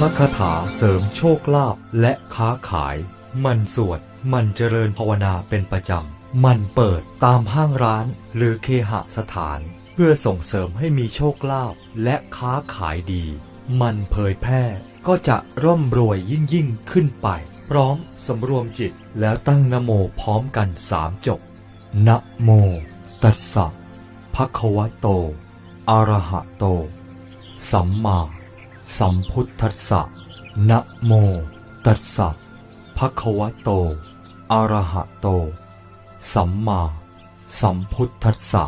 พระคาถาเสริมโชคลาภและค้าขาย มันสวด มันเจริญภาวนาเป็นประจำ มันเปิดตามห้างร้านหรือเคหสถาน เพื่อส่งเสริมให้มีโชคลาภและค้าขายดี มันเผยแพร่ก็จะร่ำรวยยิ่งยิ่งขึ้นไป พร้อมสำรวมจิตแล้วตั้งนะโมพร้อมกันสามจบ นะโม ตัสสะภะคะวะโต อะระหะโต สัมมา สัมพุทธัสสะนะโม ตัสสะภะคะวะโต อะระหะโต สัมมา สัมพุทธัสสะ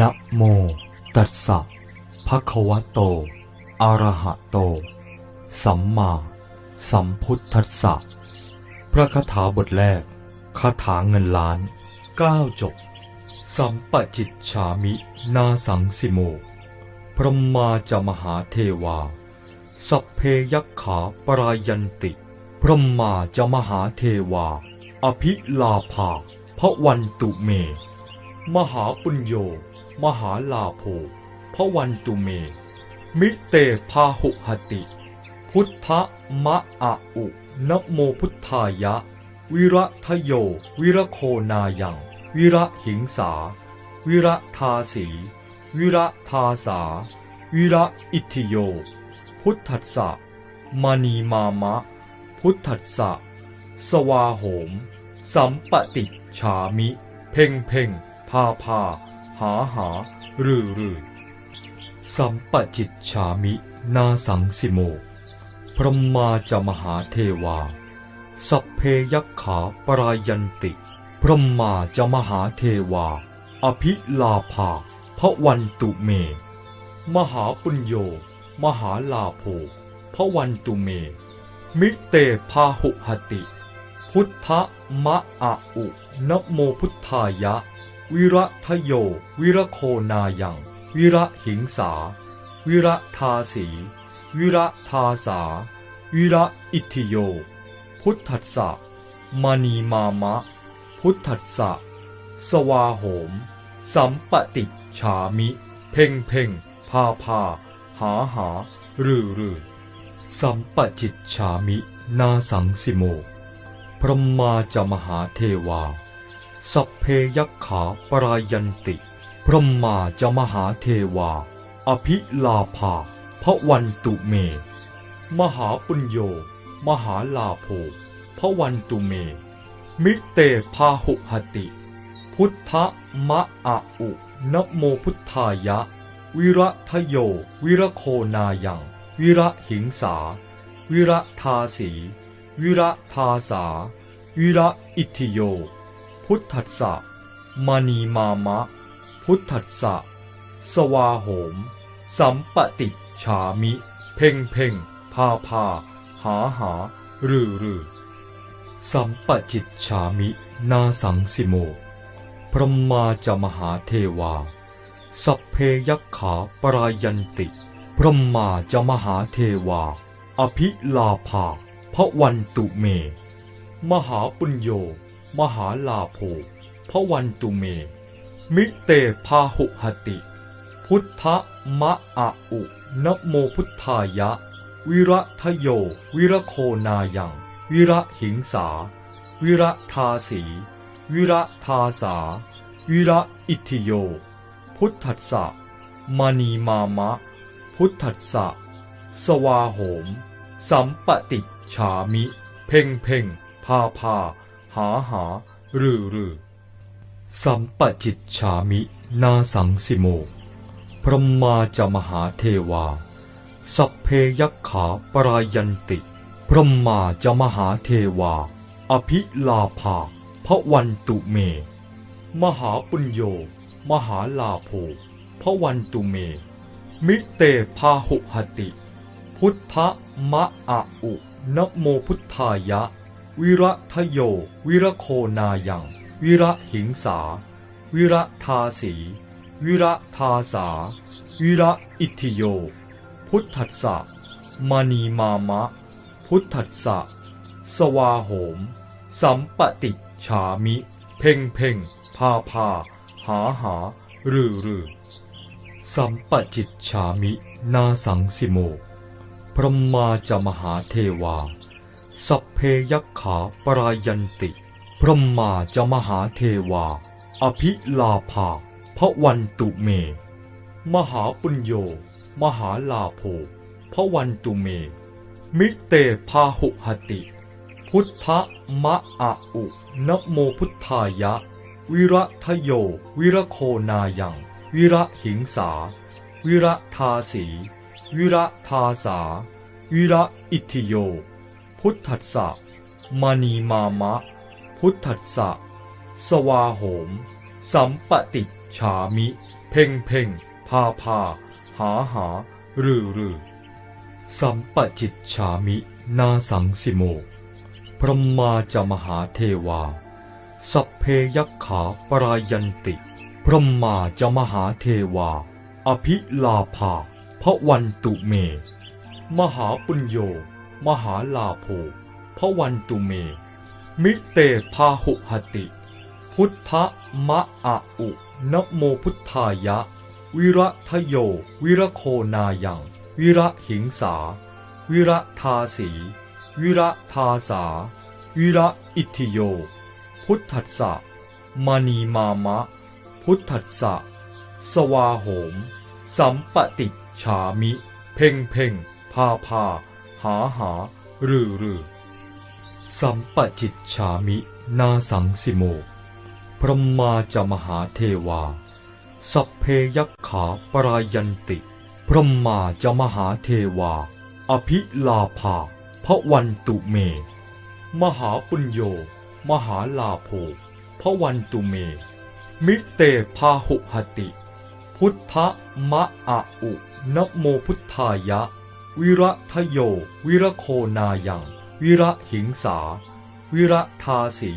นะโม ตัสสะภะคะวะโต อะระหะโต สัมมา สัมพุทธัสสะ พระคาถาบทแรก คาถาเงินล้าน9จบ สัมปจิตฉามิ นาสังสิโม พระมาจะมหาเทวา สัพเพยักขาปรายันติ พระมาจะมหาเทวา อภิลาภาพระวันตุเม มหาปุญโย มหาลาโภพระวันตุเม มิเตพาหุหติ พุทธมะอะอุนโมพุทธายะ วิระทโย วิระโคนายัง วิระหิงสา วิระทาสี วิระทาสา วิระอิทิโย พุทธัสสะมณีมามะ พุทธัสสะสวาโหม สัมปติฉามิ เพ่งเพ่งพาพาหาหารือรือสัมปจิตฉามิ นาสังสิโม พระมาจะมหาเทวา สัพเพยักขาปรายันติ พระมาจะมหาเทวา อภิลาภาพระวันตุเม มหาปุญโย มหาลาโภพระวันตุเม มิเตพาหุหติ พุทธมะอะอุนโมพุทธายะ วิระทโย วิระโคนายัง วิระหิงสา วิระทาสี วิระทาสา วิระอิทิโย พุทธัสสะมณีมามะ พุทธัสสะสวาโหม สัมปติฉามิ เพ่งเพ่งพาพา หาหารือรือสัมปจิตฉามิ นาสังสิโม พระมาจะมหาเทวา สัพเพยักขาปรายันติ พระมาจะมหาเทวา อภิลาภาพระวันตุเม มหาปุญโย มหาลาโภพระวันตุเม มิเตพาหุหติ พุทธมะอะอุนโมพุทธายะ วิระทะโย วิระโคนายัง วิระหิงสา วิระทาสี วิระทาสา วิระอิทิโย พุทธัสสะมณีมามะ พุทธัสสะสวาโหม สัมปติฉามิ เพ่งเพ่งพาพา หาหา รือรือสัมปจิตฉามิ นาสังสิโม พระมาจะมหาเทวา สัพเพยักขาปรายันติ พระมาจะมหาเทวา อภิลาภาพระวันตุเม มหาปุญโย มหาลาโภพระวันตุเม มิเตพาหุหติ พุทธมะอะอุนโมพุทธายะ วิระทโย วิระโคนายัง วิระหิงสา วิระทาสี วิระทาสา วิระอิทิโย พุทธัสสะมณีมามะ พุทธัสสะสวาโหม สัมปติฉามิ เพ่งเพ่งพาพา หาหารือรือสัมปจิตฉามินาสังสิโม พระมาจะมหาเทวา สัพเพยักขาปรายันติ พระมาจะมหาเทวา อภิลาภาพระวันตุเม มหาปุญโย มหาลาโภพระวันตุเม มิเตพาหุหติ พุทธมะอะอุนโมพุทธายะ วิระทโย วิระโคนายัง วิระหิงสา วิระทาสี วิระทาสา วิระอิทิโย พุทธัสสะมณีมามะ พุทธัสสะสวาโหม สัมปติฉามิ เพ่งเพ่งพาพา หาหารือรือสัมปจิตฉามินาสังสิโม พรหมาจะมหาเทวา สัพเพยักขาปรายันติ พรหมาจะมหาเทวา อภิลาภาพระวันตุเม มหาปุญโย มหาลาโภพระวันตุเม มิเตพาหุหติ พุทธมะอะอุนโมพุทธายะ วิระทโย วิระโคนายัง วิระหิงสา วิระทาสี วิระทาสา วิระอิทิโย พุทธัสสะมณีมามะ พุทธัสสะสวาโหม สัมปติฉามิ เพ่งเพ่งพาพา หาหา รือรือสัมปจิตฉามิ นาสังสิโม พระมาจะมหาเทวา สัพเพยักขาปรายันติ พระมาจะมหาเทวา อภิลาภาพระวันตุเม มหาปุญโย มหาลาโภพระวันตุเม มิเตพาหุหติ พุทธมะอะอุนโมพุทธายะ วิระทโย วิระโคนายัง วิระหิงสา วิระทาสี วิระทาสา วิระอิทิโย พุทธัสสะมณีมามะ พุทธัสสะสวาโหม สัมปติฉามิ เพ่งเพ่งพาพาหาหารือรือสัมปจิตฉามิ นาสังสิโม พระมาจะมหาเทวา สัพเพยักขาปรายันติ พระมาจะมหาเทวา อภิลาภาพระวันตุเม มหาปุญโย มหาลาโภพระวันตุเม มิเตพาหุหติ พุทธมะอะอุนโมพุทธายะ วิระทโย วิระโคนายัง วิระหิงสา วิระทาสี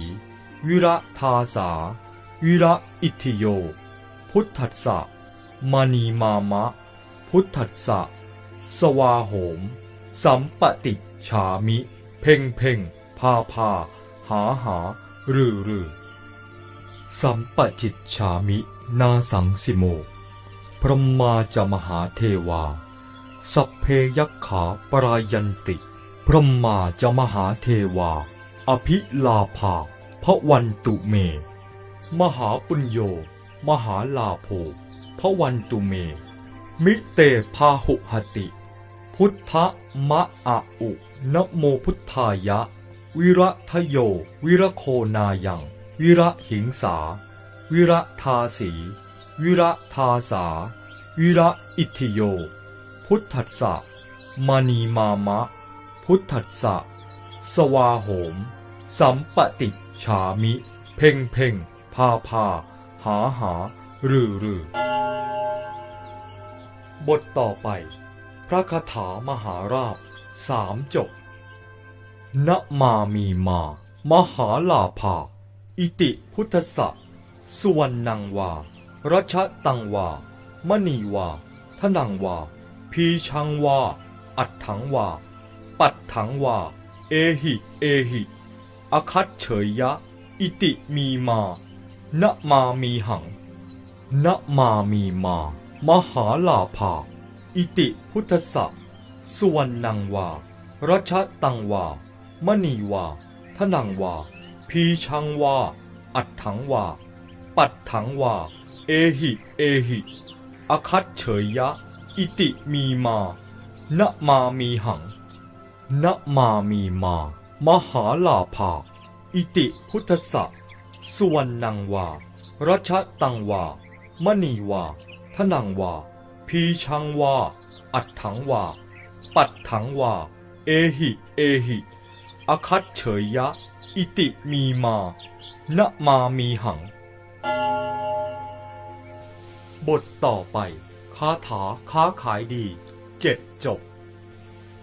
วิระทาสา วิระอิทิโย พุทธัสสะมณีมามะ พุทธัสสะสวาโหม สัมปติฉามิ เพ่งเพ่งพาพา หาหารือรือสัมปจิตฉามิ นาสังสิโม พระมาจะมหาเทวา สัพเพยักขาปรายันติ พระมาจะมหาเทวา อภิลาภาพระวันตุเม มหาปุญโย มหาลาโภพระวันตุเม มิเตพาหุหติ พุทธมะอะอุนโมพุทธายะ วิระทโย วิระโคนายัง วิระหิงสา วิระทาสี วิระทาสา วิระอิทิโย พุทธัสสะมณีมามะ พุทธัสสะสวาโหม สัมปติฉามิ เพ่งเพ่งพาพา หาหา รือรือบทต่อไป พระคาถามหาราชสามจบ นะมามีมา มหาลาภา อิติพุทธะสุวรรณังวารัชตังวา มณีวาทนังวา พีชังวา อัดถังวา ปัดถังวา เอหิ เอหิ อคัตเฉยยะ อิติมีมา นะมามีหัง นะมามีมา มหาลาภา อิติพุทธะสุวรรณังวารัชตังวา มณีวาทนังวา พีชังวา อัดถังวา ปัดถังวา เอหิ เอหิอคัตเฉยยะ อิติมีมานะมามีหังนะมามีมา มหาลาภา อิติพุทธสสะสุวรรณังวารัชตังวา มณีวา ทนังวา พีชังวา อัดถังวา ปัดถังวา เอหิ เอหิ อคัตเฉยยะ อิติมีมานะมามีหัง บทต่อไป คาถาค้าขายดี เจ็ดจบ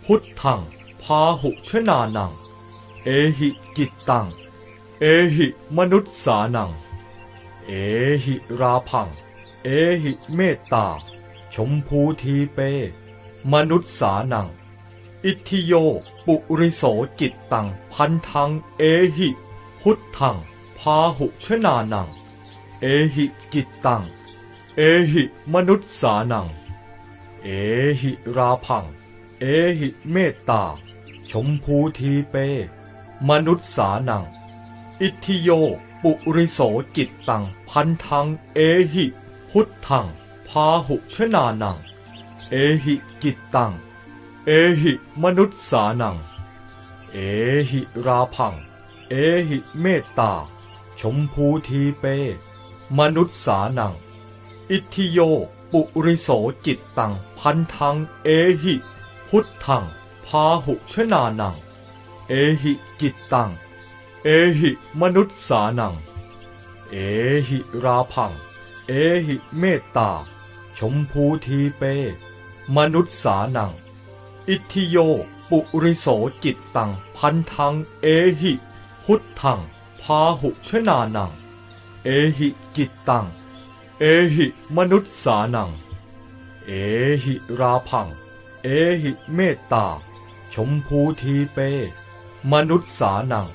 พุทธัง พาหุชนานัง เอหิจิตตัง เอหิมนุษสานัง เอหิราพัง เอหิเมตตา ชมพูทีเป มนุษสานัง อิทธิโย ปุริโสจิตตัง พันธัง เอหิ พุทธัง พาหุชนานัง เอหิจิตตัง เอหิมนุษสานัง เอหิราพัง เอหิเมตตา ชมพูทีเป มนุษย์สานัง อิทธิโย ปุริโสจิตตัง พันธัง เอหิ พุทธัง พาหุชนานัง เอหิจิตตัง เอหิมนุษย์สานัง เอหิราพัง เอหิเมตตา ชมพูทีเป มนุษย์สานัง อิทธิโย ปุริโสจิตตัง พันธัง เอหิ พุทธัง พาหุชนานัง เอหิจิตตัง เอหิมนุษย์สานัง เอหิราพัง เอหิเมตตา ชมพูทีเป มนุษย์สานัง อิทธิโย ปุริโสจิตตัง พันธัง เอหิพุทธัง พาหุชนานัง เอหิจิตตัง เอหิมนุษย์สานัง เอหิราพัง เอหิเมตตา ชมพูทีเป มนุษย์สานัง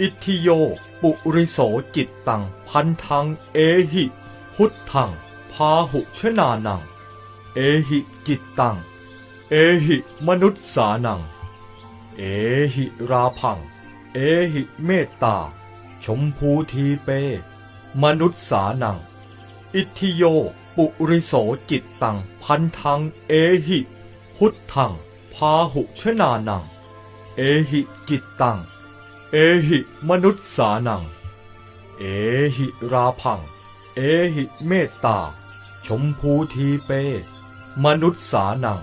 อิทธิโย ปุริโสจิตตัง พันธัง เอหิพุทธัง พาหุชนานัง เอหิจิตตัง เอหิมนุษย์สานัง เอหิราพัง เอหิเมตตา ชมพูทีเป มนุษย์สานัง อิทิโย ปุริโสจิตตัง พันธัง เอหิ พุทธัง พาหุชนานัง เอหิจิตตัง เอหิมนุษย์สานัง เอหิราพัง เอหิเมตตา ชมพูทีเป มนุษย์สานัง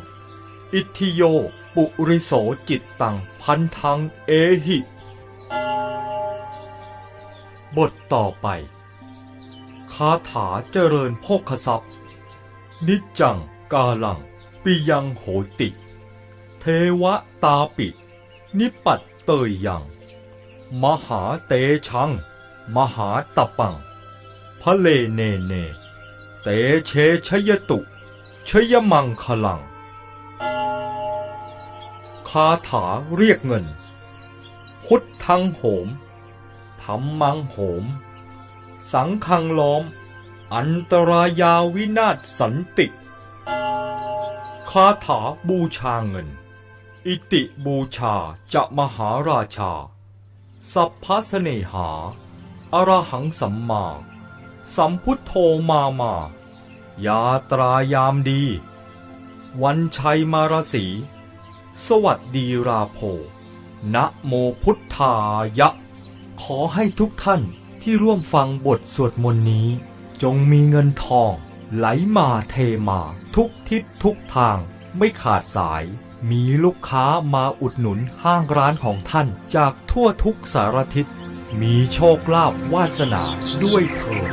อิทธิโย ปุริโสจิตตัง พันธังเอหิ บทต่อไป คาถาเจริญโภคทรัพย์ นิจจังกาลัง ปิยังโหติ เทวะตาปิ นิปัตเตยยัง มหาเตชัง มหาตะปัง พระเลเนเน เตเชชยตุ ชยมังคลัง คาถาเรียกเงิน พุทธังโหมธรรมังโหม สังฆังล้อม อันตรายาวินาศสันติ คาถาบูชาเงิน อิติบูชาจะมหาราชา สัพพะเสนหา อรหังสัมมา สัมพุทโธมามา ยาตรายามดี วันชัยมารสี สวัสดีราโพนะโมพุทธายะ ขอให้ทุกท่านที่ร่วมฟังบทสวดมนต์นี้ จงมีเงินทองไหลมาเทมาทุกทิศทุกทางไม่ขาดสาย มีลูกค้ามาอุดหนุนห้างร้านของท่านจากทั่วทุกสารทิศ มีโชคลาภวาสนาด้วยเถิด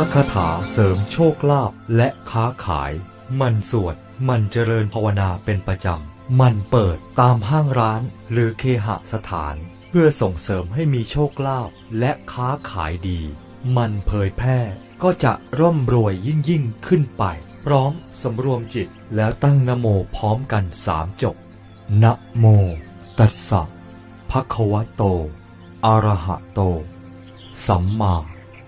ระคาถาเสริมโชคลาภและค้าขาย มันสวด มันเจริญภาวนาเป็นประจำ มันเปิดตามห้างร้านหรือเคหสถาน เพื่อส่งเสริมให้มีโชคลาภและค้าขายดี มันเผยแพร่ก็จะร่ำรวยยิ่งยิ่งขึ้นไป พร้อมสำรวมจิตแล้วตั้งนโมพร้อมกันสามจบนะโม ตัสสะภะคะวะโตอะระหะโต สัมมา